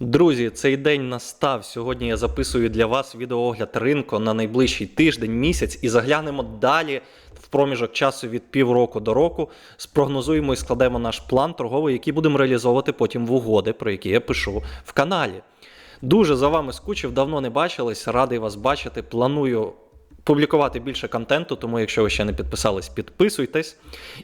Друзі, цей день настав. Сьогодні я записую для вас відеоогляд ринку на найближчий тиждень, місяць і заглянемо далі в проміжок часу від півроку до року. Спрогнозуємо і складемо наш план торговий, який будемо реалізовувати потім в угоди, про які я пишу в каналі. Дуже за вами скучив, давно не бачились. Радий вас бачити. Планую публікувати більше контенту, тому якщо ви ще не підписались, підписуйтесь.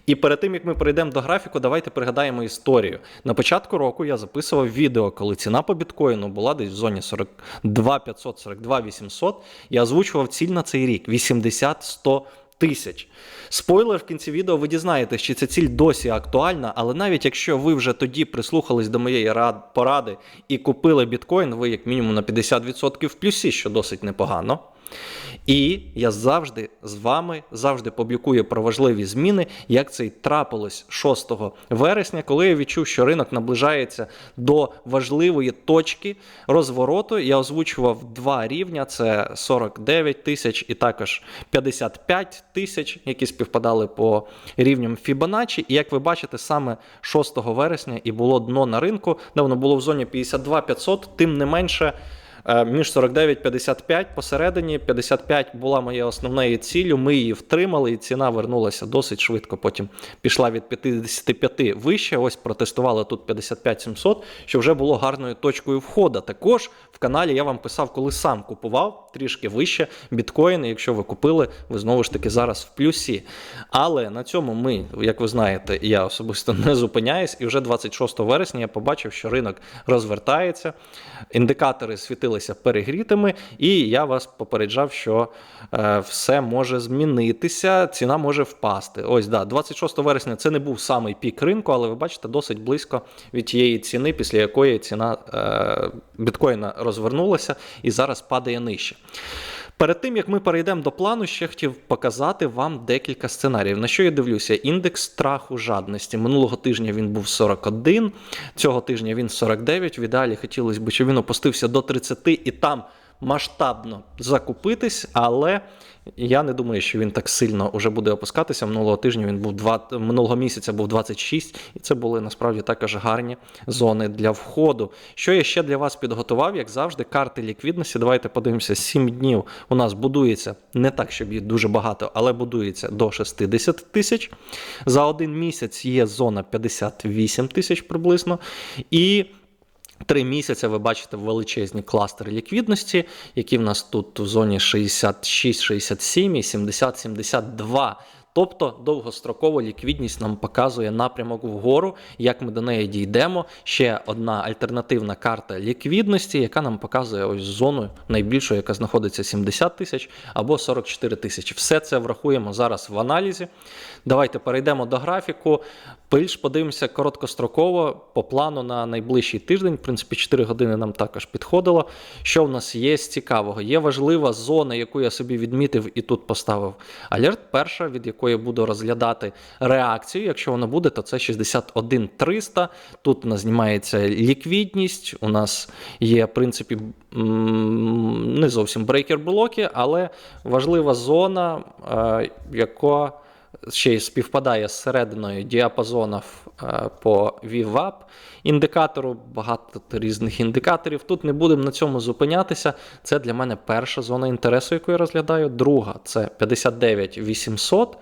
І перед тим як ми перейдемо до графіку, давайте пригадаємо історію. На початку року я записував відео, коли ціна по біткоїну була десь в зоні 42 500, 42 800. Я озвучував ціль на цей рік 80-100 тисяч. Спойлер в кінці відео ви дізнаєтесь, чи ця ціль досі актуальна, але навіть якщо ви вже тоді прислухались до моєї рад- поради і купили біткоін, ви як мінімум на 50% в плюсі, що досить непогано. І я завжди з вами завжди публікую про важливі зміни, як це й трапилось 6 вересня, коли я відчув, що ринок наближається до важливої точки розвороту. Я озвучував два рівня: це 49 тисяч і також 55 тисяч, які співпадали по рівням Fibonacci. І як ви бачите, саме 6 вересня і було дно на ринку, де воно було в зоні 52 500, тим не менше. Е, Між 49-55 посередині 55 була моєю основною ціллю. Ми її втримали, і ціна вернулася досить швидко. Потім пішла від 55 вище. Ось протестували тут 55 700, що вже було гарною точкою входу. Також в каналі я вам писав, коли сам купував трішки вище біткоїни. Якщо ви купили, ви знову ж таки зараз в плюсі. Але на цьому ми, як ви знаєте, я особисто не зупиняюсь. І вже 26 вересня я побачив, що ринок розвертається. Індикатори світилися перегрітими, і я вас попереджав, що е, все може змінитися, ціна може впасти. Ось да, 26 вересня це не був самий пік ринку, але ви бачите, досить близько від тієї ціни, після якої ціна е, біткоїна розвернулася і зараз падає нижче. Перед тим як ми перейдемо до плану, ще хотів показати вам декілька сценаріїв. На що я дивлюся? Індекс страху жадності. Минулого тижня він був 41, цього тижня він 49. В ідеалі хотілося б, щоб він опустився до 30 і там масштабно закупитись, але я не думаю, що він так сильно вже буде опускатися. Минулого тижня він був 2, минулого місяця був 26, і це були насправді також гарні зони для входу. Що я ще для вас підготував, як завжди, карти ліквідності. Давайте подивимося, 7 днів у нас будується не так, щоб їх дуже багато, але будується до 60 тисяч. За один місяць є зона 58 тисяч приблизно. І Три місяці ви бачите величезні кластери ліквідності, які в нас тут в зоні 66, 67 і 70, 72. Тобто довгострокова ліквідність нам показує напрямок вгору, як ми до неї дійдемо. Ще одна альтернативна карта ліквідності, яка нам показує ось зону найбільшу, яка знаходиться 70 тисяч або 44 тисячі. Все це врахуємо зараз в аналізі. Давайте перейдемо до графіку. Більш подивимося короткостроково по плану на найближчий тиждень. В принципі, 4 години нам також підходило. Що в нас є з цікавого? Є важлива зона, яку я собі відмітив і тут поставив алерт. Перша, від якої буду розглядати реакцію. Якщо вона буде, то це 61 300. Тут у нас знімається ліквідність. У нас є, в принципі, не зовсім брейкер-блоки, але важлива зона, е, яка ще й співпадає з серединою діапазонів е, по VWAP індикатору, багато різних індикаторів. Тут не будемо на цьому зупинятися. Це для мене перша зона інтересу, яку я розглядаю. Друга це 59 800.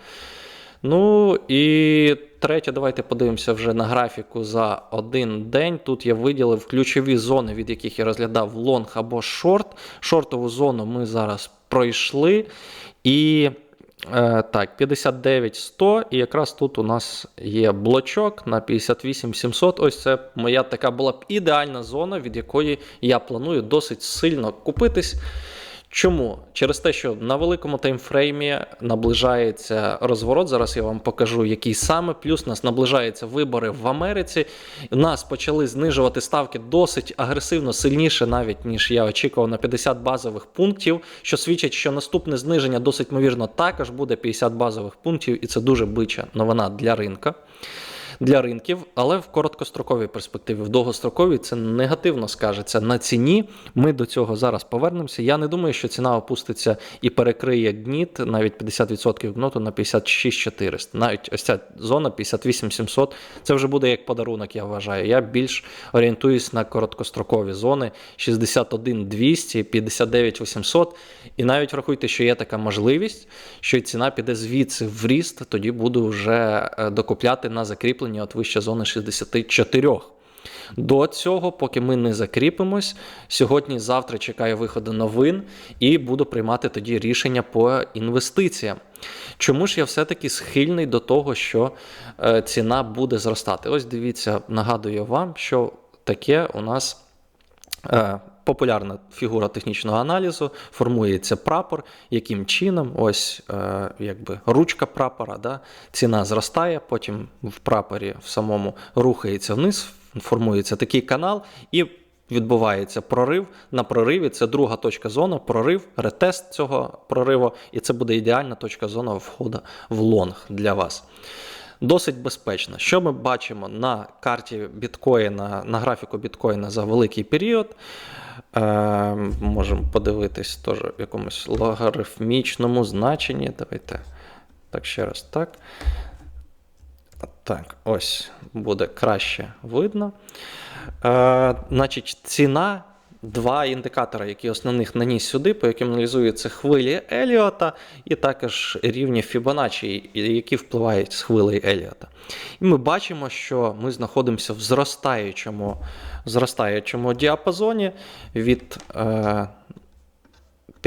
Ну і третє, давайте подивимося вже на графіку за один день. Тут я виділив ключові зони, від яких я розглядав лонг або шорт. Шортову зону ми зараз пройшли. І так, 59 100, і якраз тут у нас є блочок на 58 700. Ось це моя така була б ідеальна зона, від якої я планую досить сильно купитись. Чому? Через те, що на великому таймфреймі наближається розворот. Зараз я вам покажу, який саме. Плюс нас наближаються вибори в Америці. Нас почали знижувати ставки досить агресивно, сильніше, навіть ніж я очікував, на 50 базових пунктів, що свідчить, що наступне зниження досить ймовірно також буде 50 базових пунктів, і це дуже бича новина для ринка. Для ринків, але в короткостроковій перспективі, в довгостроковій це негативно скажеться на ціні. Ми до цього зараз повернемося. Я не думаю, що ціна опуститься і перекриє гніт навіть 50% гноту на 56400. Навіть ось ця зона 58700. Це вже буде як подарунок, я вважаю. Я більш орієнтуюсь на короткострокові зони 61200, 59800. І навіть врахуйте, що є така можливість, що ціна піде звідси в ріст, тоді буду вже е, докупляти на закріплення от вище зони 64. До цього, поки ми не закріпимось, сьогодні-завтра чекаю виходу новин і буду приймати тоді рішення по інвестиціям. Чому ж я все-таки схильний до того, що е, ціна буде зростати? Ось дивіться, нагадую вам, що таке у нас. Популярна фігура технічного аналізу, формується прапор, яким чином, ось е, якби ручка прапора, да, ціна зростає, потім в прапорі в самому рухається вниз, формується такий канал і відбувається прорив. На прориві це друга точка зони, прорив, ретест цього прориву, і це буде ідеальна точка зони входу в лонг для вас. Досить безпечно. Що ми бачимо на карті біткоїна, на графіку біткоїна за великий період? Е, Можемо подивитись теж в якомусь логарифмічному значенні. Давайте так ще раз так. Так, ось буде краще видно. Е, Значить, ціна. Два індикатори, які основних наніс сюди, по яким аналізуються хвилі Еліота, і також рівні Фібоначчі, які впливають з хвилею Еліота. І ми бачимо, що ми знаходимося в зростаючому зростаючому діапазоні від е,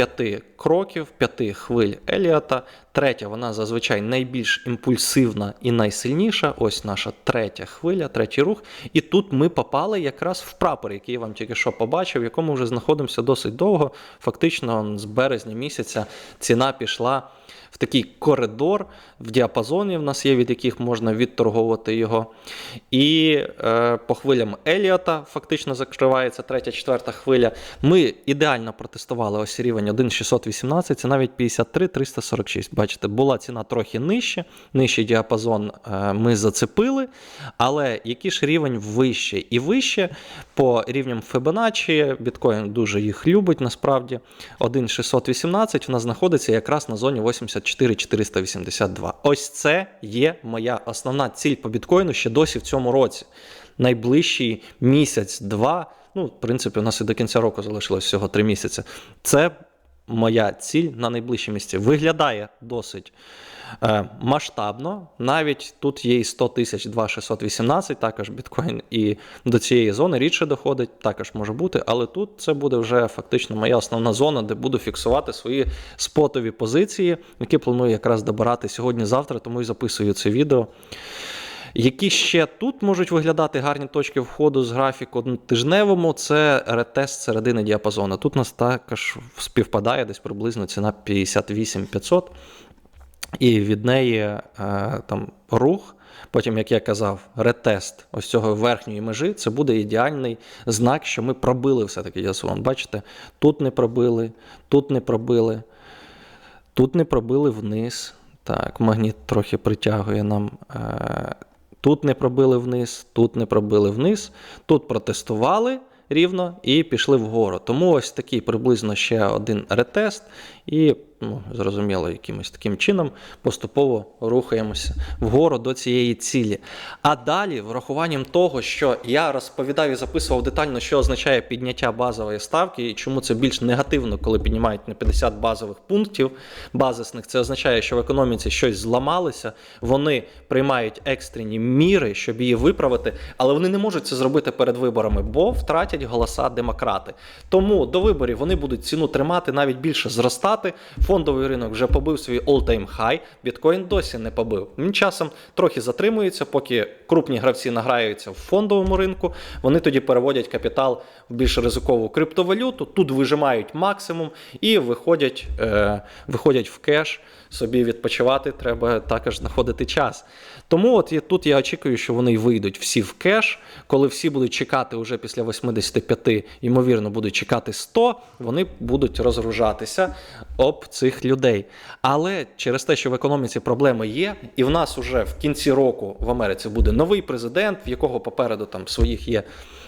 п'яти кроків, п'яти хвиль Еліата. Третя, вона зазвичай найбільш імпульсивна і найсильніша. Ось наша третя хвиля, третій рух. І тут ми попали якраз в прапор, який я вам тільки що побачив, в якому вже знаходимося досить довго. Фактично, з березня місяця ціна пішла в такий коридор в діапазоні, в нас є, від яких можна відторговувати його. І е, по хвилям Еліота фактично закривається третя, четверта хвиля. Ми ідеально протестували ось рівень 1,618, це навіть 53,346. Бачите, була ціна трохи нижче, нижчий діапазон е, ми зацепили, але який ж рівень вище і вище по рівням Fibonacci, біткоін дуже їх любить насправді. 1,618 в нас знаходиться якраз на зоні 84 482. Ось це є моя основна ціль по біткоїну ще досі в цьому році. Найближчий місяць-два. Ну, в принципі, у нас і до кінця року залишилось всього три місяці. Це моя ціль на найближчі місці. Виглядає досить е, масштабно. Навіть тут є і 100 тисяч 2618, також біткоін і до цієї зони рідше доходить, також може бути. Але тут це буде вже фактично моя основна зона, де буду фіксувати свої спотові позиції, які планую якраз добирати сьогодні-завтра, тому і записую це відео. Які ще тут можуть виглядати гарні точки входу з графіку тижневому, це ретест середини діапазону. Тут нас також співпадає десь приблизно ціна 58 500. І від неї е, там рух. Потім, як я казав, ретест ось цього верхньої межі це буде ідеальний знак, що ми пробили все-таки діапазон. Бачите, тут не пробили, тут не пробили, тут не пробили вниз. Так, магніт трохи притягує нам. Е, Тут не пробили вниз, тут не пробили вниз, тут протестували рівно і пішли вгору. Тому ось такий приблизно ще один ретест, і, ну, зрозуміло, якимось таким чином поступово рухаємося вгору до цієї цілі. А далі, врахуванням того, що я розповідав і записував детально, що означає підняття базової ставки, і чому це більш негативно, коли піднімають на 50 базових пунктів базисних, це означає, що в економіці щось зламалося, вони приймають екстрені міри, щоб її виправити, але вони не можуть це зробити перед виборами, бо втратять голоса демократи. Тому до виборів вони будуть ціну тримати навіть більше зростати. Фондовий ринок вже побив свій all-time high, біткоін досі не побив. Він часом трохи затримується, поки крупні гравці награються в фондовому ринку. Вони тоді переводять капітал в більш ризикову криптовалюту, тут вижимають максимум і виходять, е, виходять в кеш. Собі відпочивати треба також знаходити час. Тому от я, тут я очікую, що вони вийдуть всі в кеш. Коли всі будуть чекати вже після 85, ймовірно, будуть чекати 100, вони будуть розгружатися об цих людей. Але через те, що в економіці проблеми є, і в нас уже в кінці року в Америці буде новий президент, в якого попереду там своїх є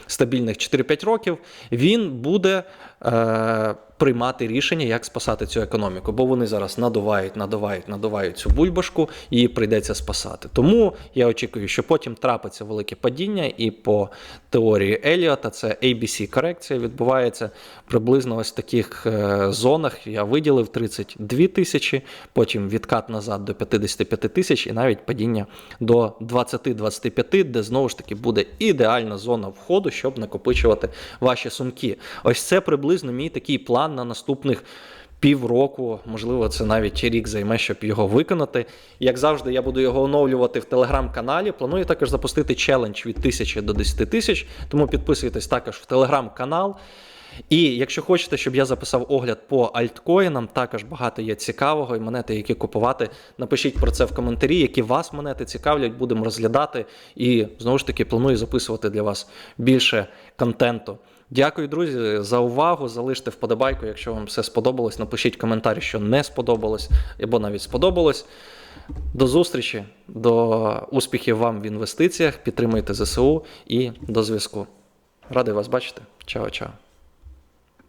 стабільних 4-5 років, він буде е, приймати рішення, як спасати цю економіку. Бо вони зараз надувають, надувають, надувають цю бульбашку, і прийдеться спасати. Тому я очікую, що потім трапиться велике падіння, і по теорії Еліота це ABC корекція відбувається приблизно ось в таких е, зонах. Я виділив 32 тисячі, потім відкат назад до 55 тисяч, і навіть падіння до 20-25, де знову ж таки буде ідеальна зона входу, щоб накопичувати ваші сумки. Ось це приблизно мій такий план на наступних. Півроку, можливо, це навіть рік займе, щоб його виконати. Як завжди, я буду його оновлювати в телеграм-каналі. Планую також запустити челендж від 1000 до 10 тисяч, тому підписуйтесь також в телеграм-канал. І якщо хочете, щоб я записав огляд по альткоїнам, також багато є цікавого і монети, які купувати. Напишіть про це в коментарі, які вас монети цікавлять, будемо розглядати. І знову ж таки планую записувати для вас більше контенту. Дякую, друзі, за увагу. Залиште вподобайку, якщо вам все сподобалось. Напишіть коментар, що не сподобалось або навіть сподобалось. До зустрічі, до успіхів вам в інвестиціях. Підтримуйте ЗСУ і до зв'язку. Радий вас бачити. Чао, чао.